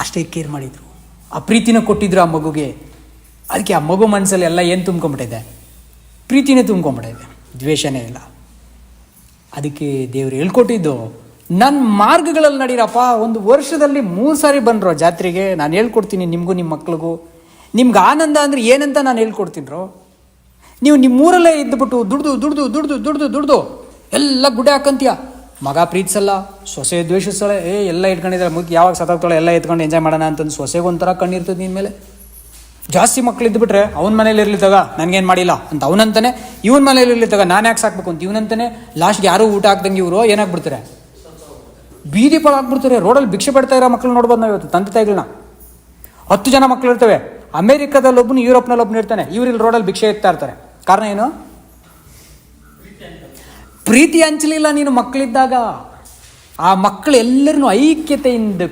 ಅಷ್ಟೇ ಕೇರ್ ಮಾಡಿದ್ರು. ಆ ಪ್ರೀತಿನ ಕೊಟ್ಟಿದ್ರು ಆ ಮಗುಗೆ. ಅದಕ್ಕೆ ಆ ಮಗು ಮನಸ್ಸಲ್ಲಿ ಎಲ್ಲ ಏನು ತುಂಬ್ಕೊಂಬಿಟ್ಟಿದೆ? ಪ್ರೀತಿನೇ ತುಂಬ್ಕೊಂಬಿಟ್ಟಿದೆ. ದ್ವೇಷನೇ ಇಲ್ಲ. ಅದಕ್ಕೆ ದೇವರು ಹೇಳ್ಕೊಟ್ಟಿದ್ದು ನನ್ನ ಮಾರ್ಗಗಳಲ್ಲಿ ನಡೀರಪ್ಪ, ಒಂದು ವರ್ಷದಲ್ಲಿ ಮೂರು ಸಾರಿ ಬಂದ್ರು ಜಾತ್ರೆಗೆ, ನಾನು ಹೇಳ್ಕೊಡ್ತೀನಿ ನಿಮಗೂ ನಿಮ್ಮ ಮಕ್ಳಿಗೂ. ನಿಮ್ಗೆ ಆನಂದ ಅಂದರೆ ಏನಂತ ನಾನು ಹೇಳ್ಕೊಡ್ತೀನಿ ನೀವು ನಿಮ್ಮೂರಲ್ಲೇ ಇದ್ದುಬಿಟ್ಟು ದುಡ್ದು ದುಡ್ದು ದುಡ್ದು ದುಡ್ದು ದುಡ್ದು, ಎಲ್ಲ ಗುಡ್ಡೆ ಹಾಕಂತೀಯ? ಮಗ ಪ್ರೀತಿಸಲ್ಲ, ಸೊಸೆ ದ್ವೇಷಿಸ್ತಾಳೆ, ಏ, ಎಲ್ಲ ಇಟ್ಕೊಂಡಿದ್ದಾರೆ, ಮುಗಿ ಯಾವಾಗ ಸತ್ತಾಗ್ತಾಳೆ ಎಲ್ಲ ಎತ್ಕೊಂಡು ಎಂಜಾಯ್ ಮಾಡೋಣ ಅಂತಂದು ಸೊಸೆಗೆ ಒಂಥರ ಕಣ್ಣಿರ್ತದೆ ನಿನ್ನ ಮೇಲೆ. ಜಾಸ್ತಿ ಮಕ್ಳು ಇದ್ಬಿಟ್ರೆ ಅವನ ಮನೇಲಿ ಇರಲಿ ತಗ ನನಗೇನು ಮಾಡಿಲ್ಲ ಅಂತ ಅವನಂತಾನೆ, ಇವನ ಮನೇಲಿ ಇರಲಿ ತಗ ನಾನು ಯಾಕೆ ಸಾಕ್ಬೇಕು ಅಂತ ಇವನಂತಾನೆ ಲಾಸ್ಟ್ಗೆ ಯಾರೂ ಊಟ ಹಾಕ್ದಂಗೆ ಇವರು ಏನಾಗ್ಬಿಡ್ತಾರೆ? ಬೀದಿ ಪಾಲಾಗ್ಬಿಡ್ತಾರೆ ರೋಡಲ್ಲಿ ಭಿಕ್ಷೆ ಪಡ್ತಾ ಇರೋ ಮಕ್ಳು ನೋಡ್ಬೋದು ನಾವು ಇವತ್ತು, ತಂದೆ ತಾಯಿಗಳನ್ನ ಹತ್ತು ಜನ ಮಕ್ಳು ಇರ್ತವೆ ಅಮೇರಿಕಾದಲ್ಲಿ ಒಬ್ಬನು ಯುರೋಪ್ನಲ್ಲಿ ಒಬ್ಬನು ಇರ್ತಾನೆ ಇವ್ರು ಇಲ್ಲಿ ರೋಡಲ್ಲಿ ಭಿಕ್ಷೆ ಎತ್ತಾ ಇರ್ತಾರೆ. ಕಾರಣ ಏನು? ಪ್ರೀತಿ ಹಂಚಲಿಲ್ಲ ನೀನು ಮಕ್ಕಳಿದ್ದಾಗ. ಆ ಮಕ್ಕಳು ಎಲ್ಲರನ್ನೂ ಐಕ್ಯತೆಯಿಂದ